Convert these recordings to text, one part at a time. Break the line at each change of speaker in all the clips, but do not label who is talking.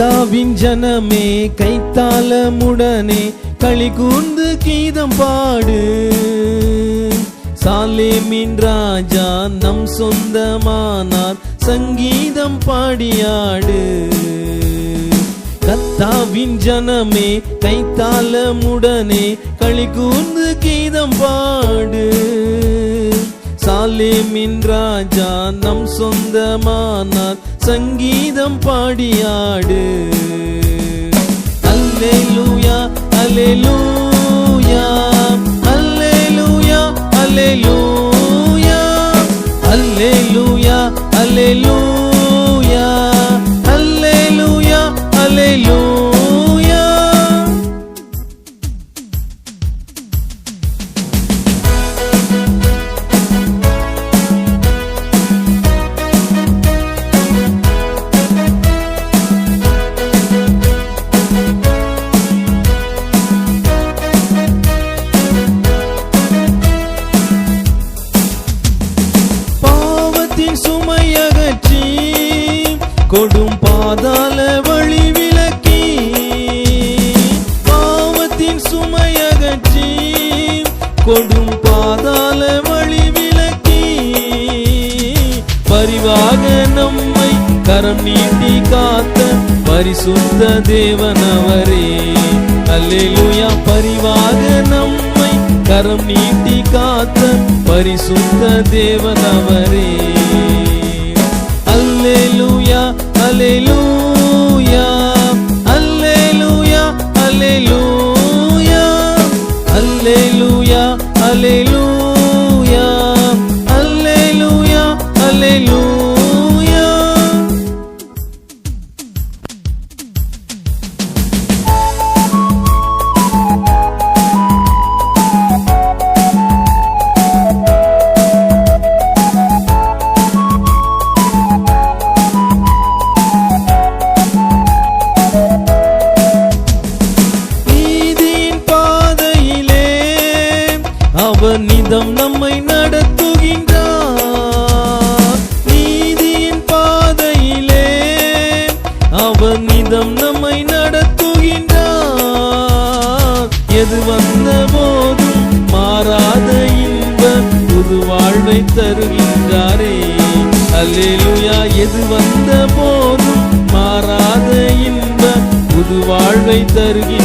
கர்த்தாவின் ஜனமே கைத்தாளமுடனே களி கூர்ந்து கீதம் பாடு. சாலேமின் ராஜா நம் சொந்தமானார் சங்கீதம் பாடியாடு. கத்தாவின் ஜனமே கைத்தாளமுடனே களி கூர்ந்து கீதம் பாடு. சாலேமின் ராஜா நம் சொந்தமானார் சங்கீதம் பாடியாடு. அல்லேலூயா அல்லேலூயா அல்லேலூயா அல்லேலூயா அல்லேலூயா அல்லேலூயா சுமையகற்றி கொடும் பாதாள வழி விலக்கி பாவத்தின் சுமையகற்றி கொடும் பாதாள வழி விலக்கி பரிவாக நம்மை கரம் நீட்டி காத்த பரிசுத்த தேவனவரே அல்லேலூயா பரிவாக நம்மை கரம் நீட்டி காத்த பரிசுத்த தேவனவரே அல்லேலூயா அல்லேலூயா அல்லேலூயா அல்லேலூயா அல்லேலூயா அல்லேலூயா அல்லேலூயா அல்லேலூயா நடத்துகின்றார். நீதியின் பாதையிலே அவர் நிதம் நம்மை நடத்துகின்றார். எது வந்த போதும் மாறாத இன்பம் புது வாழ்வை தருகின்றாரே. அல்லேலுயா எது வந்த போதும் மாறாத இன்ப புது வாழ்வை தருகின்றாரே.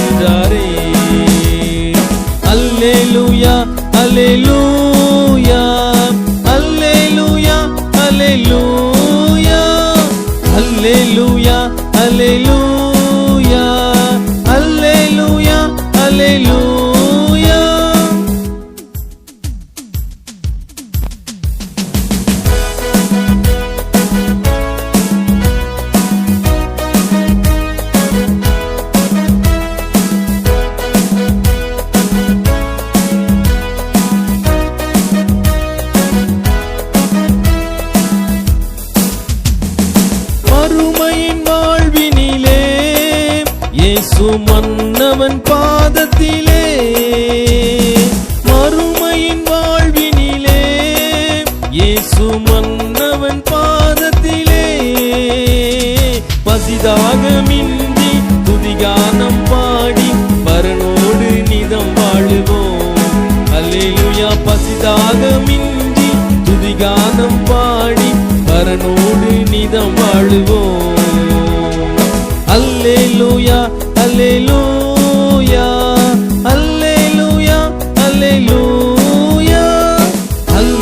மன்னவன்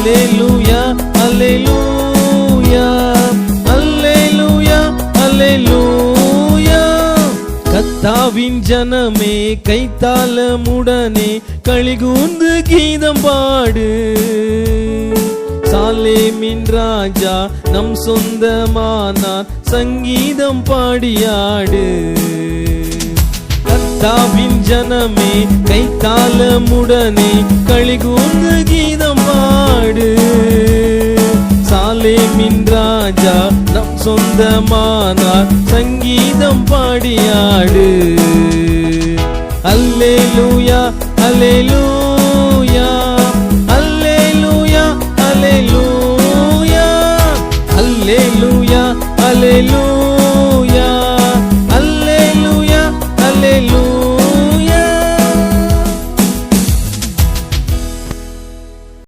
அல்லேலூயா அல்லேலூயா அல்லேலூயா அல்லேலூயா கத்தாவின் ஜனமே கைத்தாளமுடனே கழிகூர்ந்து கீதம் பாடு. சாலேமின் ராஜா நம் சொந்தமானார் சங்கீதம் பாடியாடு. கத்தாவின் ஜனமே கைத்தாளமுடனே கழிகூர்ந்து கீதம் சொந்தமானார். சங்கீதம் பாடியாடு. அல்லேலூயா அல்லேலூயா